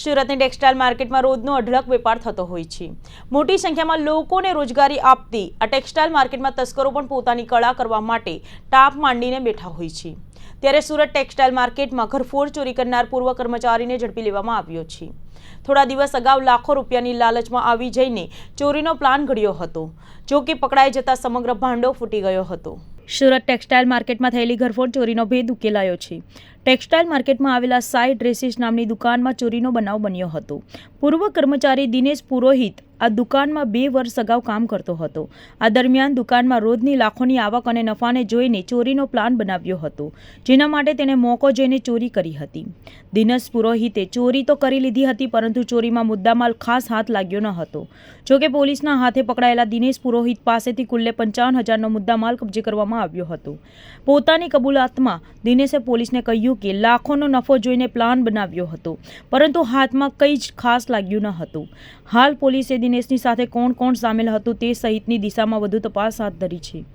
સુરતની ટેક્સટાઇલ માર્કેટમાં રોજનો અઢળક વેપાર થતો હોય છે. મોટી સંખ્યામાં લોકોને રોજગારી આપતી આ ટેક્સટાઇલ માર્કેટમાં તસ્કરો પણ પોતાની કળા કરવા માટે ટાપ માંડીને બેઠા હોય છે. ત્યારે સુરત ટેક્સટાઇલ માર્કેટમાં ઘરફોડ ચોરી કરનાર પૂર્વ કર્મચારીને ઝડપી લેવામાં આવ્યો છે. થોડા દિવસ અગાઉ લાખો રૂપિયાની લાલચમાં આવી જઈને ચોરીનો પ્લાન ઘડ્યો હતો, જો કે પકડાઈ જતા સમગ્ર ભાંડો ફૂટી ગયો હતો. સુરત ટેક્સટાઇલ માર્કેટમાં થયેલી ઘરફોડ ચોરીનો ભેદ ઉકેલાયો છે. ટેક્સટાઇલ માર્કેટમાં આવેલા સાઈ ડ્રેસીસ નામની દુકાનમાં ચોરીનો બનાવ બન્યો હતો. પૂર્વ કર્મચારી દિનેશ પુરોહિત આ દુકાનમાં બે વર્ષ અગાઉ કામ કરતો હતો. આ દરમિયાન દુકાનમાં રોજની લાખોની આવક અને નફાને જોઈને ચોરીનો પ્લાન બનાવ્યો હતો, જેના માટે તેણે મોકો જોઈને ચોરી કરી હતી. દિનેશ પુરોહિતે ચોરી તો કરી લીધી હતી, પરંતુ ચોરીમાં મુદ્દામાલ ખાસ હાથ લાગ્યો ન હતો. જોકે પોલીસના હાથે પકડાયેલા દિનેશ પુરોહિત પાસેથી કુલ્લે પંચાવન હજારનો મુદ્દામાલ કબજે કરવામાં આવ્યો હતો. પોતાની કબૂલાતમાં દિનેશે પોલીસને કહ્યું કે લાખોનો નફો જોઈને પ્લાન બનાવ્યો હતો, પરંતુ હાથમાં કંઈ જ ખાસ લાગ્યું ન હતું. હાલ પોલીસે દિનેશની સાથે કોણ કોણ સામેલ હતું તે સહિતની દિશામાં વધુ તપાસ હાથ ધરી છે.